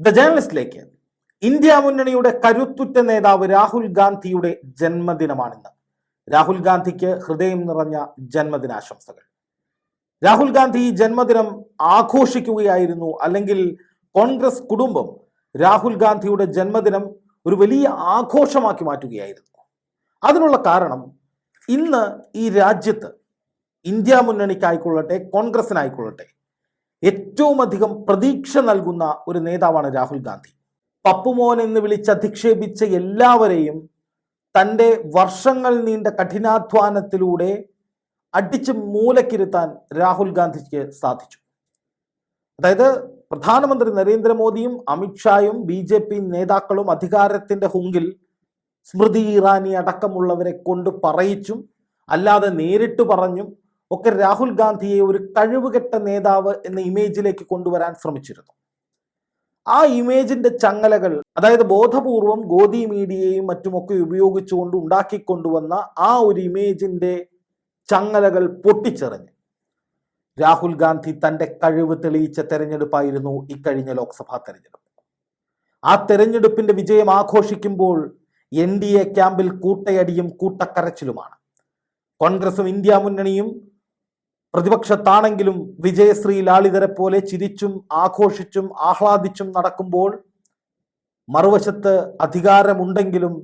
The ജേർണലിസ്റ്റിലേക്ക് India മുന്നണിയുടെ കരുത്തുറ്റ നേതാവ് രാഹുൽ ഗാന്ധിയുടെ ജന്മദിനമാണിന്ന്. രാഹുൽ ഗാന്ധിക്ക് ഹൃദയം നിറഞ്ഞ ജന്മദിനാശംസകൾ. രാഹുൽ ഗാന്ധി ജന്മദിനം ആഘോഷിക്കുകയായിരുന്നു അല്ലെങ്കിൽ കോൺഗ്രസ് കുടുംബം രാഹുൽ ഗാന്ധിയുടെ ജന്മദിനം ഒരു വലിയ ആഘോഷമാക്കി മാറ്റുകയായിരുന്നു. അതിനുള്ള കാരണം ഇന്ന് ഈ രാജ്യത്ത് ഇന്ത്യ മുന്നണിക്കായിക്കൊള്ളട്ടെ കോൺഗ്രസിനായിക്കൊള്ളട്ടെ ഏറ്റവും അധികം പ്രതീക്ഷ നൽകുന്ന ഒരു നേതാവാണ് രാഹുൽ ഗാന്ധി. പപ്പുമോൻ എന്ന് വിളിച്ച് അധിക്ഷേപിച്ച എല്ലാവരെയും തന്റെ വർഷങ്ങൾ നീണ്ട കഠിനാധ്വാനത്തിലൂടെ അടിച്ച് മൂലക്കിരുത്താൻ രാഹുൽ ഗാന്ധിക്ക് സാധിച്ചു. അതായത് പ്രധാനമന്ത്രി നരേന്ദ്രമോദിയും അമിത്ഷായും ബി ജെ പി നേതാക്കളും അധികാരത്തിന്റെ ഹുങ്കിൽ സ്മൃതി ഇറാനി അടക്കമുള്ളവരെ കൊണ്ട് പറയിച്ചും അല്ലാതെ നേരിട്ട് പറഞ്ഞും ഒക്കെ രാഹുൽ ഗാന്ധിയെ ഒരു കഴിവുകെട്ട നേതാവ് എന്ന ഇമേജിലേക്ക് കൊണ്ടുവരാൻ ശ്രമിച്ചിരുന്നു. ആ ഇമേജിന്റെ ചങ്ങലകൾ അതായത് ബോധപൂർവം ഗോദി മീഡിയയും മറ്റുമൊക്കെ ഉപയോഗിച്ചുകൊണ്ട് ഉണ്ടാക്കിക്കൊണ്ടുവന്ന ആ ഒരു ഇമേജിന്റെ ചങ്ങലകൾ പൊട്ടിച്ചെറിഞ്ഞ്. രാഹുൽ ഗാന്ധി തന്റെ കഴിവ് തെളിയിച്ച തെരഞ്ഞെടുപ്പായിരുന്നു ഇക്കഴിഞ്ഞ ലോക്സഭാ തെരഞ്ഞെടുപ്പ്. ആ തെരഞ്ഞെടുപ്പിന്റെ വിജയം ആഘോഷിക്കുമ്പോൾ എൻ ഡി എ ക്യാമ്പിൽ കൂട്ടയടിയും കൂട്ടക്കരച്ചിലുമാണ്. കോൺഗ്രസും ഇന്ത്യ മുന്നണിയും പ്രതിപക്ഷത്താണെങ്കിലും വിജയശ്രീ ലാളിതരെ പോലെ ചിരിച്ചും ആഘോഷിച്ചും ആഹ്ലാദിച്ചും നടക്കുമ്പോൾ മറുവശത്ത് അധികാരമുണ്ടെങ്കിലും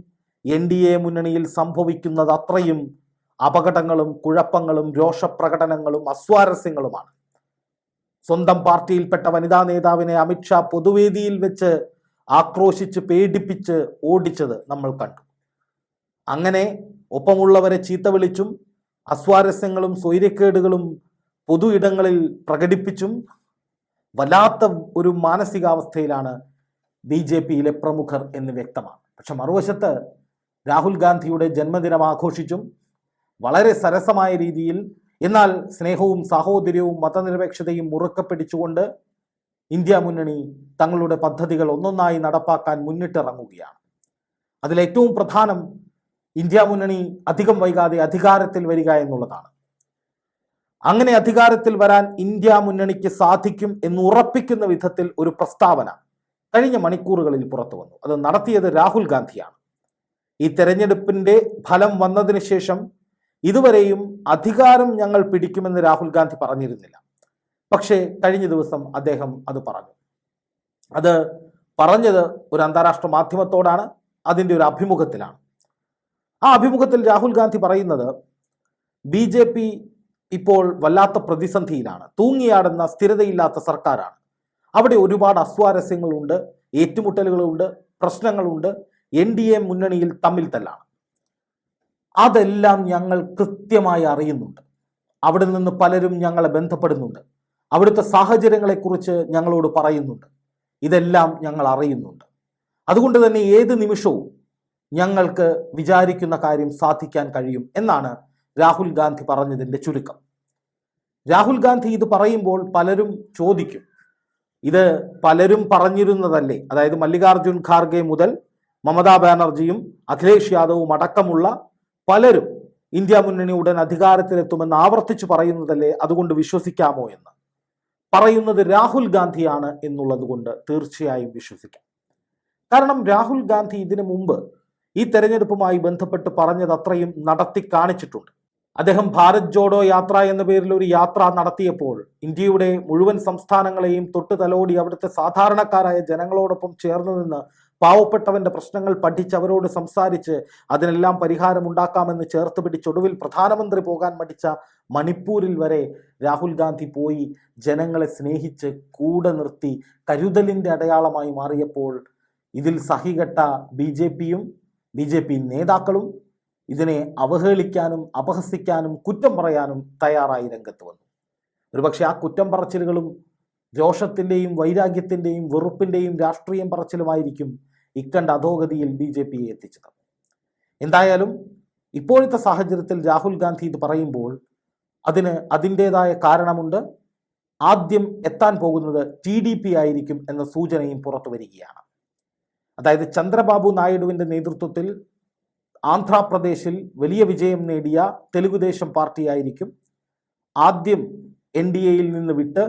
എൻ ഡി എ മുന്നണിയിൽ സംഭവിക്കുന്നത് അത്രയും അപകടങ്ങളും കുഴപ്പങ്ങളും രോഷപ്രകടനങ്ങളും അസ്വാരസ്യങ്ങളുമാണ്. സ്വന്തം പാർട്ടിയിൽപ്പെട്ട വനിതാ നേതാവിനെ അമിത്ഷാ പൊതുവേദിയിൽ വെച്ച് ആക്രോശിച്ച് പേടിപ്പിച്ച് ഓടിച്ചത് നമ്മൾ കണ്ടു. അങ്ങനെ ഒപ്പമുള്ളവരെ ചീത്ത വിളിച്ചും അസ്വാരസ്യങ്ങളും സ്വൈര്യക്കേടുകളും പൊതു ഇടങ്ങളിൽ പ്രകടിപ്പിച്ചും വല്ലാത്ത ഒരു മാനസികാവസ്ഥയിലാണ് ബി ജെ പിയിലെ പ്രമുഖർ എന്ന് വ്യക്തമാണ്. പക്ഷെ മറുവശത്ത് രാഹുൽ ഗാന്ധിയുടെ ജന്മദിനം ആഘോഷിച്ചും വളരെ സരസമായ രീതിയിൽ എന്നാൽ സ്നേഹവും സാഹോദര്യവും മതനിരപേക്ഷതയും മുറുക്കെ പിടിച്ചുകൊണ്ട് ഇന്ത്യ മുന്നണി തങ്ങളുടെ പദ്ധതികൾ ഒന്നൊന്നായി നടപ്പാക്കാൻ മുന്നിട്ടിറങ്ങുകയാണ്. അതിലേറ്റവും പ്രധാനം ഇന്ത്യ മുന്നണി അധികം വൈകാതെ അധികാരത്തിൽ വരിക എന്നുള്ളതാണ്. അങ്ങനെ അധികാരത്തിൽ വരാൻ ഇന്ത്യ മുന്നണിക്ക് സാധിക്കും എന്ന് ഉറപ്പിക്കുന്ന വിധത്തിൽ ഒരു പ്രസ്താവന കഴിഞ്ഞ മണിക്കൂറുകളിൽ പുറത്തു വന്നു. അത് നടത്തിയത് രാഹുൽ ഗാന്ധിയാണ്. ഈ തെരഞ്ഞെടുപ്പിന്റെ ഫലം വന്നതിന് ശേഷം ഇതുവരെയും അധികാരം ഞങ്ങൾ പിടിക്കുമെന്ന് രാഹുൽ ഗാന്ധി പറഞ്ഞിരുന്നില്ല. പക്ഷേ കഴിഞ്ഞ ദിവസം അദ്ദേഹം അത് പറഞ്ഞു. അത് പറഞ്ഞത് ഒരു അന്താരാഷ്ട്ര മാധ്യമത്തോടാണ് അതിന്റെ ഒരു അഭിമുഖത്തിലാണ്. ആ അഭിമുഖത്തിൽ രാഹുൽ ഗാന്ധി പറയുന്നത് ബി ജെ പി ഇപ്പോൾ വല്ലാത്ത പ്രതിസന്ധിയിലാണ്. തൂങ്ങിയാടുന്ന സ്ഥിരതയില്ലാത്ത സർക്കാരാണ്. അവിടെ ഒരുപാട് അസ്വാരസ്യങ്ങളുണ്ട് ഏറ്റുമുട്ടലുകളുണ്ട് പ്രശ്നങ്ങളുണ്ട് എൻ ഡി എ മുന്നണിയിൽ തമ്മിൽ തല്ലാണ്. അതെല്ലാം ഞങ്ങൾ കൃത്യമായി അറിയുന്നുണ്ട്. അവിടെ നിന്ന് പലരും ഞങ്ങളെ ബന്ധപ്പെടുന്നുണ്ട്. അവിടുത്തെ സാഹചര്യങ്ങളെക്കുറിച്ച് ഞങ്ങളോട് പറയുന്നുണ്ട്. ഇതെല്ലാം ഞങ്ങൾ അറിയുന്നുണ്ട്. അതുകൊണ്ട് തന്നെ ഏത് നിമിഷവും ഞങ്ങൾക്ക് വിചാരിക്കുന്ന കാര്യം സാധിക്കാൻ കഴിയും എന്നാണ് രാഹുൽ ഗാന്ധി പറഞ്ഞതിന്റെ ചുരുക്കം. രാഹുൽ ഗാന്ധി ഇത് പറയുമ്പോൾ പലരും ചോദിക്കും. ഇത് പലരും പറഞ്ഞിരുന്നതല്ലേ? അതായത് മല്ലികാർജുൻ ഖാർഗെ മുതൽ മമതാ ബാനർജിയും അഖിലേഷ് യാദവും അടക്കമുള്ള പലരും ഇന്ത്യ മുന്നണി ഉടൻ അധികാരത്തിലെത്തുമെന്ന് ആവർത്തിച്ച് പറയുന്നതല്ലേ? അതുകൊണ്ട് വിശ്വസിക്കാമോ എന്ന്. പറയുന്നത് രാഹുൽ ഗാന്ധിയാണ് എന്നുള്ളത് കൊണ്ട് തീർച്ചയായും വിശ്വസിക്കാം. കാരണം രാഹുൽ ഗാന്ധി ഇതിനു മുമ്പ് ഈ തെരഞ്ഞെടുപ്പുമായി ബന്ധപ്പെട്ട് പറഞ്ഞത് അത്രയും നടത്തി കാണിച്ചിട്ടുണ്ട്. അദ്ദേഹം ഭാരത് ജോഡോ യാത്ര എന്ന പേരിൽ ഒരു യാത്ര നടത്തിയപ്പോൾ ഇന്ത്യയുടെ മുഴുവൻ സംസ്ഥാനങ്ങളെയും തൊട്ടുതലോടി അവിടുത്തെ സാധാരണക്കാരായ ജനങ്ങളോടൊപ്പം ചേർന്ന് നിന്ന് പാവപ്പെട്ടവന്റെ പ്രശ്നങ്ങൾ പഠിച്ച് അവരോട് സംസാരിച്ച് അതിനെല്ലാം പരിഹാരമുണ്ടാക്കാമെന്ന് ചേർത്ത് പിടിച്ചൊടുവിൽ പ്രധാനമന്ത്രി പോകാൻ മടിച്ച മണിപ്പൂരിൽ വരെ രാഹുൽ ഗാന്ധി പോയി ജനങ്ങളെ സ്നേഹിച്ച് കൂടെ നിർത്തി കരുതലിന്റെ അടയാളമായി മാറിയപ്പോൾ ഇതിൽ സഹികെട്ട ബി ജെ പിയും ബി ജെ പി നേതാക്കളും ഇതിനെ അവഹേളിക്കാനും അപഹസിക്കാനും കുറ്റം പറയാനും തയ്യാറായി രംഗത്ത് വന്നു. ഒരുപക്ഷെ ആ കുറ്റം പറച്ചിലുകളും രോഷത്തിന്റെയും വൈരാഗ്യത്തിന്റെയും വെറുപ്പിന്റെയും രാഷ്ട്രീയം പറച്ചിലുമായിരിക്കും ഇക്കണ്ട അധോഗതിയിൽ ബി ജെ പിയെ എത്തിച്ചത്. എന്തായാലും ഇപ്പോഴത്തെ സാഹചര്യത്തിൽ രാഹുൽ ഗാന്ധി ഇത് പറയുമ്പോൾ അതിന് അതിന്റെതായ കാരണമുണ്ട്. ആദ്യം എത്താൻ പോകുന്നത് ടി ആയിരിക്കും എന്ന സൂചനയും പുറത്തു വരികയാണ്. അതായത് ചന്ദ്രബാബു നായിഡുവിന്റെ നേതൃത്വത്തിൽ ആന്ധ്രാപ്രദേശിൽ വലിയ വിജയം നേടിയ തെലുഗുദേശം പാർട്ടിയായിരിക്കും. ആദ്യം എൻ ഡി എയിൽ നിന്ന് വിട്ട്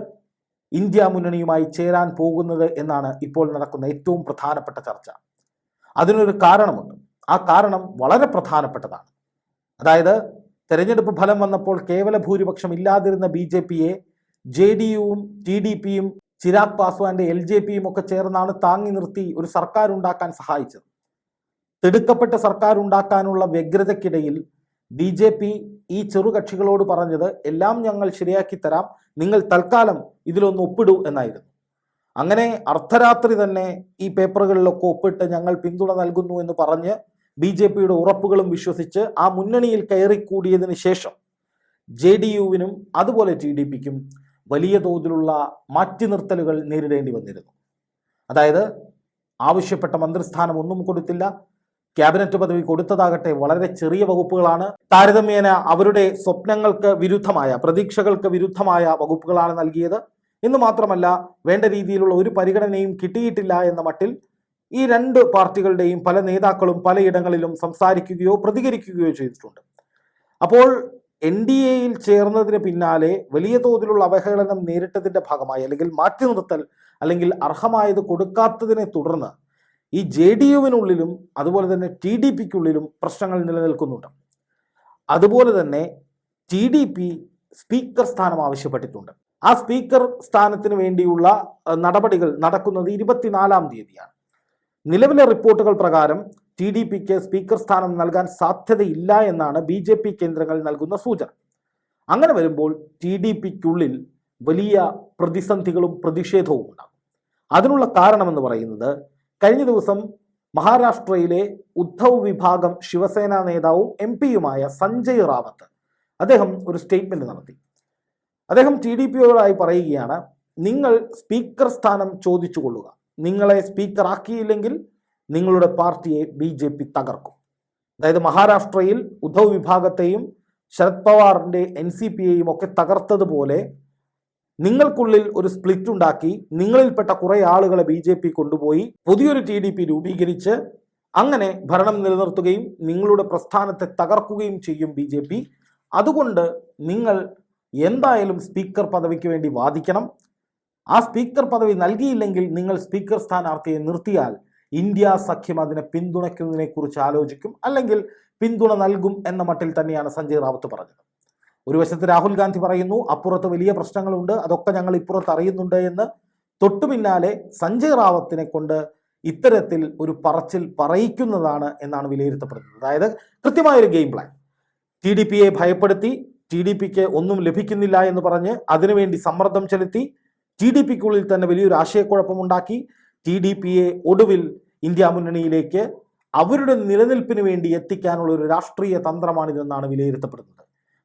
ഇന്ത്യ മുന്നണിയുമായി ചേരാൻ പോകുന്നത് എന്നാണ് ഇപ്പോൾ നടക്കുന്ന ഏറ്റവും പ്രധാനപ്പെട്ട ചർച്ച. അതിനൊരു കാരണമുണ്ട്. ആ കാരണം വളരെ പ്രധാനപ്പെട്ടതാണ്. അതായത് തെരഞ്ഞെടുപ്പ് ഫലം വന്നപ്പോൾ കേവല ഭൂരിപക്ഷം ഇല്ലാതിരുന്ന ബി ജെ പിയെ ജെ ഡി യുവും ടി ഡി പിയും ചിരാഗ് പാസ്വാന്റെ എൽ ജെ പിയും ഒക്കെ ചേർന്നാണ് താങ്ങി നിർത്തി ഒരു സർക്കാർ ഉണ്ടാക്കാൻ സഹായിച്ചത്. തിടുക്കപ്പെട്ട സർക്കാർ ഉണ്ടാക്കാനുള്ള വ്യഗ്രതയ്ക്കിടയിൽ ബി ജെ പി ഈ ചെറുകക്ഷികളോട് പറഞ്ഞത് എല്ലാം ഞങ്ങൾ ശരിയാക്കി തരാം നിങ്ങൾ തൽക്കാലം ഇതിലൊന്ന് ഒപ്പിടൂ എന്നായിരുന്നു. അങ്ങനെ അർദ്ധരാത്രി തന്നെ ഈ പേപ്പറുകളിലൊക്കെ ഒപ്പിട്ട് ഞങ്ങൾ പിന്തുണ നൽകുന്നു എന്ന് പറഞ്ഞ് ബി ജെ പിയുടെ ഉറപ്പുകളും വിശ്വസിച്ച് ആ മുന്നണിയിൽ കയറിക്കൂടിയതിന് ശേഷം ജെ ഡി യുവിനും അതുപോലെ ടി ഡി പിക്കും വലിയ തോതിലുള്ള മാറ്റി നിർത്തലുകൾ നേരിടേണ്ടി വന്നിരുന്നു. അതായത് ആവശ്യപ്പെട്ട മന്ത്രിസ്ഥാനം ഒന്നും കൊടുത്തില്ല ക്യാബിനറ്റ് പദവി കൊടുത്തതാകട്ടെ വളരെ ചെറിയ വകുപ്പുകളാണ്. താരതമ്യേന അവരുടെ സ്വപ്നങ്ങൾക്ക് വിരുദ്ധമായ പ്രതീക്ഷകൾക്ക് വിരുദ്ധമായ വകുപ്പുകളാണ് നൽകിയത്. എന്ന് മാത്രമല്ല വേണ്ട രീതിയിലുള്ള ഒരു പരിഗണനയും കിട്ടിയിട്ടില്ല എന്ന മട്ടിൽ ഈ രണ്ട് പാർട്ടികളുടെയും പല നേതാക്കളും പലയിടങ്ങളിലും സംസാരിക്കുകയോ പ്രതികരിക്കുകയോ ചെയ്തിട്ടുണ്ട്. അപ്പോൾ എൻ ഡി എയിൽ ചേർന്നതിന് പിന്നാലെ വലിയ തോതിലുള്ള അവഹേളനം നേരിട്ടതിന്റെ ഭാഗമായി അല്ലെങ്കിൽ മാറ്റി നിർത്തൽ അല്ലെങ്കിൽ അർഹമായത് കൊടുക്കാത്തതിനെ തുടർന്ന് ഈ ജെ ഡി യുവിനുള്ളിലും അതുപോലെ തന്നെ ടി ഡി പിക്കുള്ളിലും പ്രശ്നങ്ങൾ നിലനിൽക്കുന്നുണ്ട്. അതുപോലെ തന്നെ ടി ഡി പി സ്പീക്കർ സ്ഥാനം ആവശ്യപ്പെട്ടിട്ടുണ്ട്. ആ സ്പീക്കർ സ്ഥാനത്തിന് വേണ്ടിയുള്ള നടപടികൾ നടക്കുന്നത് ഇരുപത്തിനാലാം തീയതിയാണ്. നിലവിലെ റിപ്പോർട്ടുകൾ പ്രകാരം ടി ഡി പിക്ക് സ്പീക്കർ സ്ഥാനം നൽകാൻ സാധ്യതയില്ല എന്നാണ് ബി ജെ പി കേന്ദ്രങ്ങൾ നൽകുന്ന സൂചന. അങ്ങനെ വരുമ്പോൾ ടി ഡി പിക്കുള്ളിൽ വലിയ പ്രതിസന്ധികളും പ്രതിഷേധവും ഉണ്ടാകും. അതിനുള്ള കാരണമെന്ന് പറയുന്നത് കഴിഞ്ഞ ദിവസം മഹാരാഷ്ട്രയിലെ ഉദ്ധവ് വിഭാഗം ശിവസേന നേതാവും എം പിയുമായ സഞ്ജയ് റാവത്ത് അദ്ദേഹം ഒരു സ്റ്റേറ്റ്മെന്റ് നടത്തി. അദ്ദേഹം ടി ഡി പിയോടായി പറയുകയാണ് നിങ്ങൾ സ്പീക്കർ സ്ഥാനം ചോദിച്ചുകൊള്ളുക. നിങ്ങളെ സ്പീക്കർ ആക്കിയില്ലെങ്കിൽ നിങ്ങളുടെ പാർട്ടിയെ ബി ജെ പി തകർക്കും. അതായത് മഹാരാഷ്ട്രയിൽ ഉദ്ധവ് വിഭാഗത്തെയും ശരത് പവാറിന്റെ എൻ സി പിയെയും ഒക്കെ തകർത്തതുപോലെ നിങ്ങൾക്കുള്ളിൽ ഒരു സ്പ്ലിറ്റ് ഉണ്ടാക്കി നിങ്ങളിൽപ്പെട്ട കുറേ ആളുകളെ ബി ജെ പി കൊണ്ടുപോയി പുതിയൊരു ടി ഡി പി രൂപീകരിച്ച് അങ്ങനെ ഭരണം നിലനിർത്തുകയും നിങ്ങളുടെ പ്രസ്ഥാനത്തെ തകർക്കുകയും ചെയ്യും ബി ജെ പി. അതുകൊണ്ട് നിങ്ങൾ എന്തായാലും സ്പീക്കർ പദവിക്ക് വേണ്ടി വാദിക്കണം. ആ സ്പീക്കർ പദവി നൽകിയില്ലെങ്കിൽ നിങ്ങൾ സ്പീക്കർ സ്ഥാനാർത്ഥിയെ നിർത്തിയാൽ ഇന്ത്യ സഖ്യം അതിനെ പിന്തുണയ്ക്കുന്നതിനെ കുറിച്ച് ആലോചിക്കും അല്ലെങ്കിൽ പിന്തുണ നൽകും എന്ന മട്ടിൽ തന്നെയാണ് സഞ്ജയ് റാവത്ത് പറഞ്ഞത്. ഒരു വശത്ത് രാഹുൽ ഗാന്ധി പറയുന്നു അപ്പുറത്ത് വലിയ പ്രശ്നങ്ങളുണ്ട് അതൊക്കെ ഞങ്ങൾ ഇപ്പുറത്ത് അറിയുന്നുണ്ട് എന്ന്. തൊട്ടു പിന്നാലെ സഞ്ജയ് റാവത്തിനെ കൊണ്ട് ഇത്തരത്തിൽ ഒരു പറച്ചിൽ പറയിക്കുന്നതാണ് എന്നാണ് വിലയിരുത്തപ്പെടുന്നത്. അതായത് കൃത്യമായ ഒരു ഗെയിം പ്ലാൻ ടി ഡി പിയെ ഭയപ്പെടുത്തി ടി ഡി പിക്ക് ഒന്നും ലഭിക്കുന്നില്ല എന്ന് പറഞ്ഞ് അതിനുവേണ്ടി സമ്മർദ്ദം ചെലുത്തി ടി ഡി പിക്കുള്ളിൽ തന്നെ വലിയൊരു ആശയക്കുഴപ്പമുണ്ടാക്കി ടി ഡി പിയെ ഒടുവിൽ ഇന്ത്യ മുന്നണിയിലേക്ക് അവരുടെ നിലനിൽപ്പിന് വേണ്ടി എത്തിക്കാനുള്ള ഒരു രാഷ്ട്രീയ തന്ത്രമാണിതെന്നാണ് വിലയിരുത്തപ്പെടുന്നത്.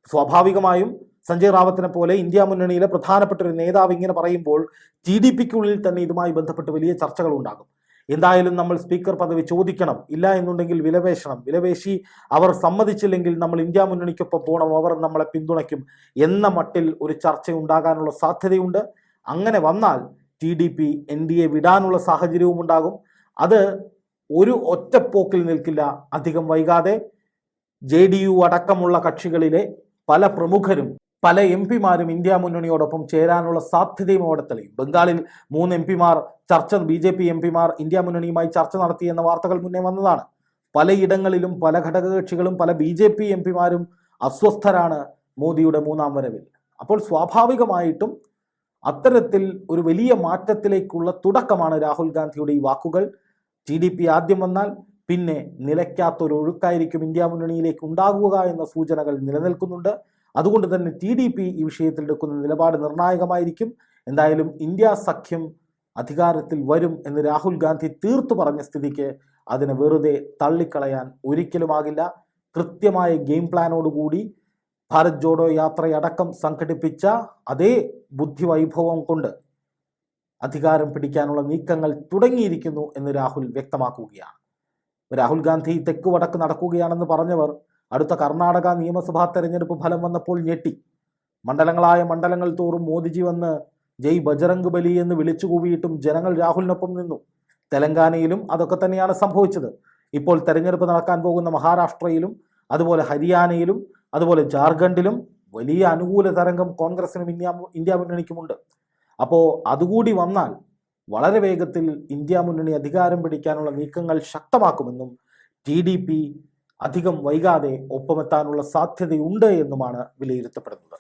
സ്വാഭാവികമായും സഞ്ജയ് റാവത്തിനെ പോലെ ഇന്ത്യ മുന്നണിയിലെ പ്രധാനപ്പെട്ട ഒരു നേതാവ് ഇങ്ങനെ പറയുമ്പോൾ ടി ഡി പിക്കുള്ളിൽ തന്നെ ഇതുമായി ബന്ധപ്പെട്ട് വലിയ ചർച്ചകൾ ഉണ്ടാകും എന്തായാലും നമ്മൾ സ്പീക്കർ പദവി ചോദിക്കണം. ഇല്ല എന്നുണ്ടെങ്കിൽ വിലപേശണം. വിലപേശി അവർ സമ്മതിച്ചില്ലെങ്കിൽ നമ്മൾ ഇന്ത്യ മുന്നണിക്കൊപ്പം പോകണം. അവർ നമ്മളെ പിന്തുണയ്ക്കും എന്ന മട്ടിൽ ഒരു ചർച്ച ഉണ്ടാകാനുള്ള സാധ്യതയുണ്ട്. അങ്ങനെ വന്നാൽ T D P N D A വിടാനുള്ള സാഹചര്യവും ഉണ്ടാകും. അത് ഒരു ഒറ്റപ്പോക്കിൽ നിൽക്കില്ല. അധികം വൈകാതെ ജെ ഡി യു അടക്കമുള്ള കക്ഷികളിലെ പല പ്രമുഖരും പല എം പിമാരും ഇന്ത്യ മുന്നണിയോടൊപ്പം ചേരാനുള്ള സാധ്യതയും അവിടെ തെളിയും. ബംഗാളിൽ മൂന്ന് എം പിമാർ ചർച്ച ബി ജെ പി എം പിമാർ ഇന്ത്യ മുന്നണിയുമായി ചർച്ച നടത്തി എന്ന വാർത്തകൾ മുന്നേ വന്നതാണ്. പലയിടങ്ങളിലും പല ഘടകകക്ഷികളും പല ബി ജെ പി എം പിമാരും അസ്വസ്ഥരാണ് മോദിയുടെ മൂന്നാം വരവിൽ. അപ്പോൾ സ്വാഭാവികമായിട്ടും അത്തരത്തിൽ ഒരു വലിയ മാറ്റത്തിലേക്കുള്ള തുടക്കമാണ് രാഹുൽ ഗാന്ധിയുടെ ഈ വാക്കുകൾ. ടി ഡി പി ആദ്യം വന്നാൽ പിന്നെ നിലയ്ക്കാത്തൊരു ഒഴുക്കായിരിക്കും ഇന്ത്യ മുന്നണിയിലേക്ക് ഉണ്ടാകുക എന്ന സൂചനകൾ നിലനിൽക്കുന്നുണ്ട്. അതുകൊണ്ട് തന്നെ ടി ഡി പി ഈ വിഷയത്തിൽ എടുക്കുന്ന നിലപാട് നിർണായകമായിരിക്കും. എന്തായാലും ഇന്ത്യ സഖ്യം അധികാരത്തിൽ വരും എന്ന് രാഹുൽ ഗാന്ധി തീർത്തു പറഞ്ഞ സ്ഥിതിക്ക് അതിനെ വെറുതെ തള്ളിക്കളയാൻ ഒരിക്കലുമാകില്ല. കൃത്യമായ ഗെയിം പ്ലാനോടുകൂടി ഭാരത് ജോഡോ യാത്രയടക്കം സംഘടിപ്പിച്ച അതേ ബുദ്ധിവൈഭവം കൊണ്ട് അധികാരം പിടിക്കാനുള്ള നീക്കങ്ങൾ തുടങ്ങിയിരിക്കുന്നു എന്ന് രാഹുൽ വ്യക്തമാക്കുകയാണ്. രാഹുൽ ഗാന്ധി തെക്ക് വടക്ക് നടക്കുകയാണെന്ന് പറഞ്ഞവർ അടുത്ത കർണാടക നിയമസഭാ തെരഞ്ഞെടുപ്പ് ഫലം വന്നപ്പോൾ ഞെട്ടി. മണ്ഡലങ്ങളായ മണ്ഡലങ്ങൾ തോറും മോദിജി വന്ന് ജയ് ബജറംഗ് ബലി എന്ന് വിളിച്ചു കൂവിയിട്ടും ജനങ്ങൾ രാഹുലിനൊപ്പം നിന്നു. തെലങ്കാനയിലും അതൊക്കെ തന്നെയാണ് സംഭവിച്ചത്. ഇപ്പോൾ തെരഞ്ഞെടുപ്പ് നടക്കാൻ പോകുന്ന മഹാരാഷ്ട്രയിലും അതുപോലെ ഹരിയാനയിലും അതുപോലെ ജാർഖണ്ഡിലും വലിയ അനുകൂല തരംഗം കോൺഗ്രസിനും ഇന്ത്യ ഇന്ത്യ മുന്നണിക്കുമുണ്ട്. അപ്പോൾ അതുകൂടി വന്നാൽ വളരെ വേഗത്തിൽ ഇന്ത്യ മുന്നണി അധികാരം പിടിക്കാനുള്ള നീക്കങ്ങൾ ശക്തമാക്കുമെന്നും ടി ഡി പി അധികം വൈകാതെ ഒപ്പമെത്താനുള്ള സാധ്യതയുണ്ട് എന്നുമാണ് വിലയിരുത്തപ്പെടുന്നത്.